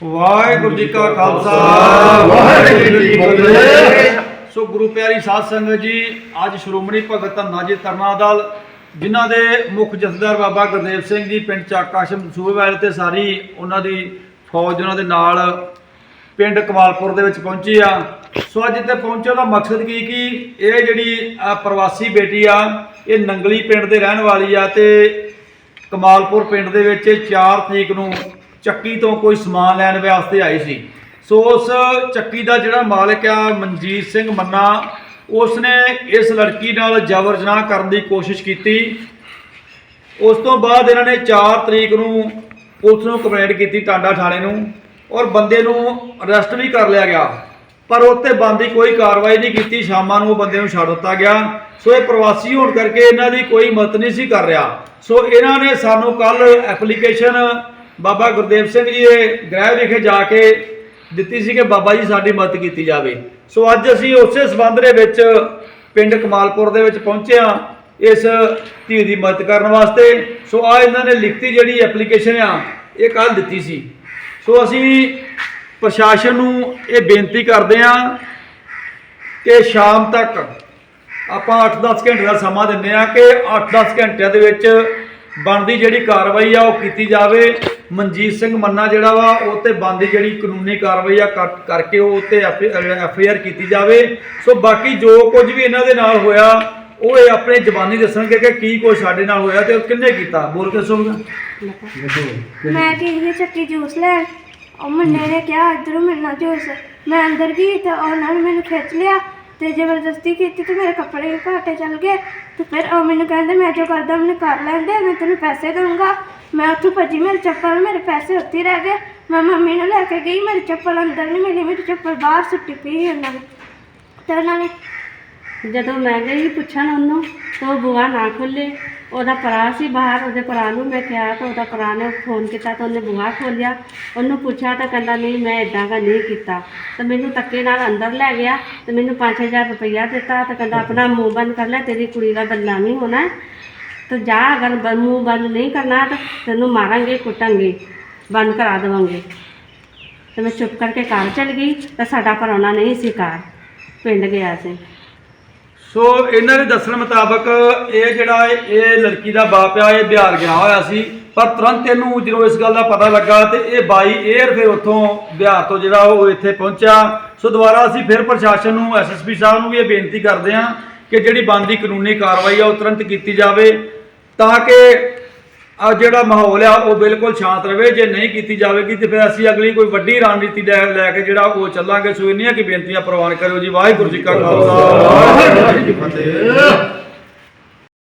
ਵਾਹਿਗੁਰੂ ਜੀ ਕਾ ਖਾਲਸਾ। ਵਾਹਿਗੁਰੂ ਜੀ ਕੀ ਫਤਿਹ। ਸੋ ਗੁਰੂ ਪਿਆਰੀ ਸਾਧ ਸੰਗਤ ਜੀ ਅੱਜ ਸ਼੍ਰੋਮਣੀ ਭਗਤ ਨਾਜੀ ਤਰਨਾ ਦਲ ਜਿਨ੍ਹਾਂ ਦੇ ਮੁੱਖ ਜਥੇਦਾਰ ਬਾਬਾ ਗੁਰਦੇਵ ਸਿੰਘ ਜੀ ਪਿੰਡ ਚੱਕਾਸ਼ਮ ਸੂਬੇਵਾਲ ਤੇ ਸਾਰੀ ਉਹਨਾਂ ਦੀ ਫੌਜ ਉਹਨਾਂ ਦੇ ਨਾਲ ਪਿੰਡ ਕਮਾਲਪੁਰ ਦੇ ਵਿੱਚ ਪਹੁੰਚੀ ਆ। ਸੋ ਅੱਜ ਇੱਥੇ ਪਹੁੰਚਣ ਦਾ ਮਕਸਦ ਕੀ ਕਿ? ਇਹ ਜਿਹੜੀ ਪ੍ਰਵਾਸੀ ਬੇਟੀ ਆ ਇਹ ਨੰਗਲੀ ਪਿੰਡ ਦੇ ਰਹਿਣ ਵਾਲੀ ਆ ਤੇ ਕਮਾਲਪੁਰ ਪਿੰਡ ਦੇ ਵਿੱਚ 4 ਤਰੀਕ ਨੂੰ ਚੱਕੀ ਤੋਂ ਕੋਈ ਸਮਾਨ ਲੈਣ ਵਾਸਤੇ ਆਈ ਸੀ। ਸੋ ਉਸ ਚੱਕੀ ਦਾ ਜਿਹੜਾ ਮਾਲਕ ਆ, ਮਨਜੀਤ ਸਿੰਘ ਮੰਨਾ ਉਸ ਨੇ ਇਸ ਲੜਕੀ ਨਾਲ ਜ਼ਬਰ ਜਨਾਹ ਕਰਨ ਦੀ ਕੋਸ਼ਿਸ਼ ਕੀਤੀ। ਉਸ ਤੋਂ ਬਾਅਦ ਇਹਨਾਂ ਨੇ 4 ਤਰੀਕ ਨੂੰ ਪੁਲਿਸ ਨੂੰ ਕੰਪਲੇਂਟ ਕੀਤੀ ਟਾਂਡਾ ਥਾਣੇ ਨੂੰ ਔਰ ਬੰਦੇ ਨੂੰ ਅਰੈਸਟ ਵੀ ਕਰ ਲਿਆ ਗਿਆ। ਪਰ ਉੱਤੇ ਬੰਦੀ ਕੋਈ ਕਾਰਵਾਈ ਨਹੀਂ ਕੀਤੀ, ਸ਼ਾਮਾਂ ਨੂੰ ਉਹ ਬੰਦੇ ਨੂੰ ਛੱਡ ਦਿੱਤਾ ਗਿਆ। ਸੋ ਇਹ ਪ੍ਰਵਾਸੀ ਹੋਣ ਕਰਕੇ ਇਹਨਾਂ ਦੀ ਕੋਈ ਮਦਦ ਨਹੀਂ ਸੀ ਕਰ ਰਿਹਾ। ਸੋ ਇਹਨਾਂ ਨੇ ਸਾਨੂੰ ਕੱਲ ਐਪਲੀਕੇਸ਼ਨ ਬਾਬਾ ਗੁਰਦੇਵ ਸਿੰਘ ਜੀ ਦੇ ਗ੍ਰਹਿ ਵਿਖੇ ਜਾ ਕੇ ਦਿੱਤੀ ਸੀ ਕਿ ਬਾਬਾ ਜੀ ਸਾਡੀ ਮਦਦ ਕੀਤੀ ਜਾਵੇ। ਸੋ ਅੱਜ ਅਸੀਂ ਉਸੇ ਸਬੰਧ ਦੇ ਵਿੱਚ ਪਿੰਡ ਕਮਾਲਪੁਰ ਦੇ ਵਿੱਚ ਪਹੁੰਚੇ ਹਾਂ ਇਸ ਧੀ ਦੀ ਮਦਦ ਕਰਨ ਵਾਸਤੇ। ਸੋ ਆ ਇਹਨਾਂ ਨੇ ਲਿਖਤੀ ਜਿਹੜੀ ਐਪਲੀਕੇਸ਼ਨ ਆ, ਇਹ ਕੱਲ ਦਿੱਤੀ ਸੀ। ਸੋ ਅਸੀਂ ਪ੍ਰਸ਼ਾਸਨ ਨੂੰ ਇਹ ਬੇਨਤੀ ਕਰਦੇ ਹਾਂ ਕਿ ਸ਼ਾਮ ਤੱਕ ਆਪਾਂ 8-10 ਘੰਟੇ ਦਾ ਸਮਾਂ ਦਿੰਦੇ ਆ ਕਿ 8-10 ਘੰਟਿਆਂ ਦੇ ਵਿੱਚ ਬਣਦੀ ਜਿਹੜੀ ਕਾਰਵਾਈ ਆ ਉਹ ਕੀਤੀ ਜਾਵੇ। ਮਨਜੀਤ ਸਿੰਘ ਮੰਨਾ ਜਿਹੜਾ ਵਾ ਉਹ ਤੇ ਬਣਦੀ ਜਿਹੜੀ ਕਾਨੂੰਨੀ ਕਾਰਵਾਈ ਆ ਕਰਕੇ ਉਹ ਤੇ ਐਫ ਆਈ ਆਰ ਕੀਤੀ ਜਾਵੇ ਸੋ ਬਾਕੀ ਜੋ ਕੁਝ ਵੀ ਇਹਨਾਂ ਦੇ ਨਾਲ ਹੋਇਆ ਉਹ ਇਹ ਆਪਣੇ ਜ਼ਬਾਨੀ ਦੱਸਣਗੇ ਕਿ ਕੀ ਕੁਝ ਸਾਡੇ ਨਾਲ ਹੋਇਆ ਤੇ ਉਹ ਕਿੰਨੇ ਕੀਤਾ ਬੋਲ ਕੇ ਸੁਣਗਾ ਮੈਂ ਗਈ ਸੀ ਚੱਕੀ ਜੂਸ ਲੈਣ ਉਹ ਮੁੰਡੇ ਨੇ ਕਿਹਾ ਇਧਰੋਂ ਮਿਲਣਾ ਜੂਸ ਮੈਂ ਅੰਦਰ ਗਈ ਤੇ ਉਹਨਾਂ ਨੇ ਮੈਨੂੰ ਖਿੱਚ ਲਿਆ ਤੇ ਜ਼ਬਰਦਸਤੀ ਕੀਤੀ ਤੇ ਮੇਰੇ ਕੱਪੜੇ ਵੀ ਘਾਟੇ ਚੱਲ ਗਏ। ਤੇ ਫਿਰ ਉਹ ਮੈਨੂੰ ਕਹਿੰਦੇ, ਮੈਂ ਜੋ ਕਰਦਾ, ਮੈਨੂੰ ਕਰ ਲੈਂਦੇ, ਮੈਂ ਤੈਨੂੰ ਪੈਸੇ ਦਊਂਗਾ। ਮੈਂ ਉੱਥੋਂ ਭੱਜੀ, ਮੇਰੇ ਚੱਪਲ, ਮੇਰੇ ਪੈਸੇ ਉੱਥੇ ਹੀ ਰਹਿ ਗਏ। ਮੈਂ ਮੰਮੀ ਨੂੰ ਲੈ ਕੇ ਗਈ, ਮੇਰੀ ਚੱਪਲ ਅੰਦਰ ਨਹੀਂ ਮਿਲੀ, ਮੇਰੀ ਚੱਪਲ ਬਾਹਰ ਸੁੱਟੀ ਪਈ ਉਹਨਾਂ ਨੇ ਤੇ ਉਹਨਾਂ ਨੇ ਜਦੋਂ ਮੈਂ ਗਈ ਪੁੱਛਣ ਉਹਨੂੰ, ਤਾਂ ਉਹ ਬੂਹਾ ਨਾ ਖੁੱਲੇ ਉਹਦਾ ਭਰਾ ਸੀ ਬਾਹਰ, ਉਹਦੇ ਭਰਾ ਨੂੰ ਮੈਂ ਕਿਹਾ ਤਾਂ ਉਹਦਾ ਭਰਾ ਨੇ ਫੋਨ ਕੀਤਾ ਤਾਂ ਉਹਨੇ ਬੂਹਾ ਖੋਲ੍ਹਿਆ। ਉਹਨੂੰ ਪੁੱਛਿਆ ਤਾਂ ਕਹਿੰਦਾ, ਨਹੀਂ, ਮੈਂ ਇਦਾਂ ਦਾ ਨਹੀਂ ਕੀਤਾ। ਤਾਂ ਮੈਨੂੰ ਧੱਕੇ ਨਾਲ ਅੰਦਰ ਲੈ ਗਿਆ ਤੇ ਮੈਨੂੰ 5000 ਰੁਪਈਆ ਦਿੱਤਾ ਤਾਂ ਕਹਿੰਦਾ, ਆਪਣਾ ਮੂੰਹ ਬੰਦ ਕਰ ਲੈ, ਤੇਰੀ ਕੁੜੀ ਦਾ ਬਦਨਾਮੀ ਹੋਣਾ। ਹੈ। ਤਾਂ ਜਾ, ਅਗਰ ਬ- ਮੂੰਹ ਬੰਦ ਨਹੀਂ ਕਰਨਾ ਤਾਂ ਤੈਨੂੰ ਮਾਰਾਂਗੇ, ਕੁੱਟਾਂਗੇ, ਬੰਦ ਕਰਾ ਦੇਵਾਂਗੇ। ਤੇ ਮੈਂ ਚੁੱਪ ਕਰਕੇ ਘਰ ਚਲ ਗਈ ਤਾਂ ਸਾਡਾ ਪਰੌਣਾ ਨਹੀਂ ਸੀ ਘਰ, ਪਿੰਡ ਗਿਆ ਸੀ। ਸੋ ਇਹਨਾਂ ਦੇ ਦੱਸਣ ਮੁਤਾਬਕ ਇਹ ਜਿਹੜਾ ਇਹ- ਲੜਕੀ ਦਾ ਬਾਪ ਆ, ਇਹ ਬਿਹਾਰ ਗਿਆ ਹੋਇਆ ਸੀ। ਪਰ ਤੁਰੰਤ ਇਹਨੂੰ ਜਦੋਂ ਇਸ ਗੱਲ ਦਾ ਪਤਾ ਲੱਗਾ ਤੇ ਇਹ ਬਾਈ 에ਅਰ ਫਿਰ ਉੱਥੋਂ ਬਿਹਾਰ ਤੋਂ ਜਿਹੜਾ ਉਹ ਇੱਥੇ ਪਹੁੰਚਿਆ। ਸੋ ਦੁਬਾਰਾ ਅਸੀਂ ਫਿਰ ਪ੍ਰਸ਼ਾਸਨ ਨੂੰ ਐਸਐਸਪੀ ਸਾਹਿਬ ਨੂੰ ਵੀ ਇਹ ਬੇਨਤੀ ਕਰਦੇ ਹਾਂ ਕਿ ਜਿਹੜੀ ਬਣਦੀ ਕਾਨੂੰਨੀ ਕਾਰਵਾਈ ਆ, ਉਹ ਤੁਰੰਤ ਕੀਤੀ ਜਾਵੇ ਤਾਂ ਕਿ ਆ ਜਿਹੜਾ ਮਾਹੌਲ ਆ, ਉਹ ਬਿਲਕੁਲ ਸ਼ਾਂਤ ਰਵੇ। ਜੇ ਨਹੀਂ ਕੀਤੀ ਜਾਵੇਗੀ ਤੇ ਫਿਰ ਅਸੀਂ ਅਗਲੀ ਕੋਈ ਵੱਡੀ ਰਣਨੀਤੀ ਲੈ ਲੈ ਕੇ ਜਿਹੜਾ ਉਹ ਚੱਲਾਂਗੇ। ਸੋ ਇੰਨੀਆਂ ਕੀ ਬੇਨਤੀਆਂ ਪ੍ਰਵਾਨ ਕਰਿਓ ਜੀ। ਵਾਹਿਗੁਰੂ ਜੀ ਕਾ ਖਾਲਸਾ। ਵਾਹਿਗੁਰੂ ਜੀ ਕੀ ਫਤਿਹ।